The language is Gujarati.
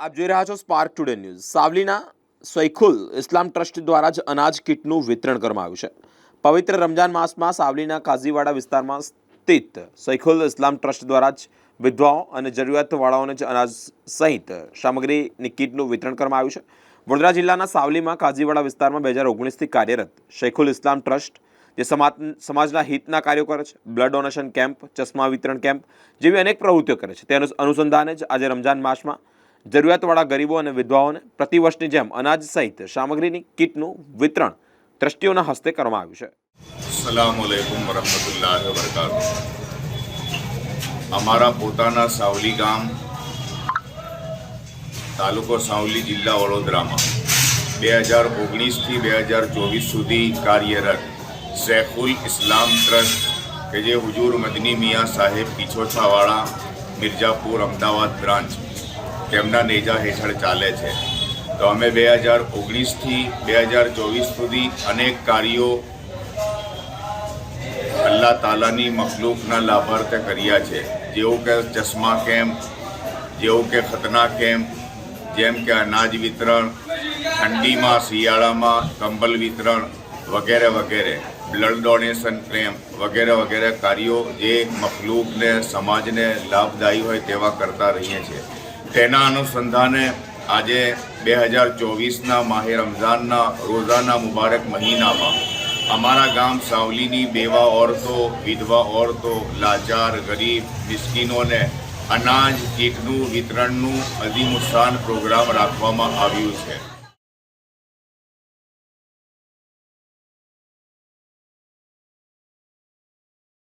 આપ જોઈ રહ્યા છો સ્પાર્ક ટુડે ન્યૂઝ સાવલીના સૈખુલ ઇસ્લામ ટ્રસ્ટ દ્વારા જ અનાજ કીટનું વિતરણ કરવામાં આવ્યું છે. પવિત્ર રમજાન માસમાં સાવલીના કાઝીવાડા વિસ્તારમાં સ્થિત સૈખુલ ઇસ્લામ ટ્રસ્ટ દ્વારા જ વિધવાઓ અને જરૂરિયાતવાળાઓને જ અનાજ સહિત સામગ્રીની કીટનું વિતરણ કરવામાં આવ્યું છે. વડોદરા જિલ્લાના સાવલીમાં કાઝીવાડા વિસ્તારમાં બે હજાર ઓગણીસથી કાર્યરત શૈખુલ ઇસ્લામ ટ્રસ્ટ, જે સમાજ, સમાજના હિતના કાર્યો કરે છે, બ્લડ ડોનેશન કેમ્પ, ચશ્મા વિતરણ કેમ્પ જેવી અનેક પ્રવૃત્તિઓ કરે છે. તેનું અનુસંધાને જ આજે રમજાન માસમાં જરૂરિયાતવાળા ગરીબો અને વિધવાઓને પ્રતિવર્ષની જેમ અનાજ સહિત સામગ્રીની કીટનું વિતરણ ટ્રસ્ટીઓના હસ્તે કરવામાં આવ્યું છે. અમારા પોતાના સાવલી ગામ, તાલુકો સાવલી જિલ્લા વડોદરામાં બે હજાર ઓગણીસથી બે હજાર ચોવીસ સુધી કાર્યરત સૈફુલ ઇસ્લામ ટ્રસ્ટ કે જે હુજુર મદની મિયા સાહેબ પીછોછાવાળા મિર્જાપુર અમદાવાદ બ્રાન્ચ તેમના નેજા હેઠળ ચાલે છે. તો અમે બે હજાર ઓગણીસથી બે હજાર ચોવીસ સુધી અનેક કાર્યો અલ્લાહ તાલાની મખલૂકના લાભાર્થે કર્યા છે. જેવું કે ચશ્મા કેમ્પ, જેવું કે ખતના કેમ્પ, જેમ કે અનાજ વિતરણ, ઠંડીમાં, શિયાળામાં કંબલ વિતરણ વગેરે વગેરે, બ્લડ ડોનેશન કેમ્પ વગેરે વગેરે કાર્યો જે મખલૂકને, સમાજને લાભદાયી હોય તેવા કરતા રહીએ છીએ. તેના અનુસંધાને આજે બે હજાર ચોવીસના માહે રમઝાનના રોઝાના મુબારક મહિનામાં અમારા ગામ સાવલીની બેવા ઓરતો વિધવા ઓરતો લાચાર, ગરીબ મિસ્કીનોને અનાજ કીટનું વિતરણનું અઝીમુસાન પ્રોગ્રામ રાખવામાં આવ્યું છે.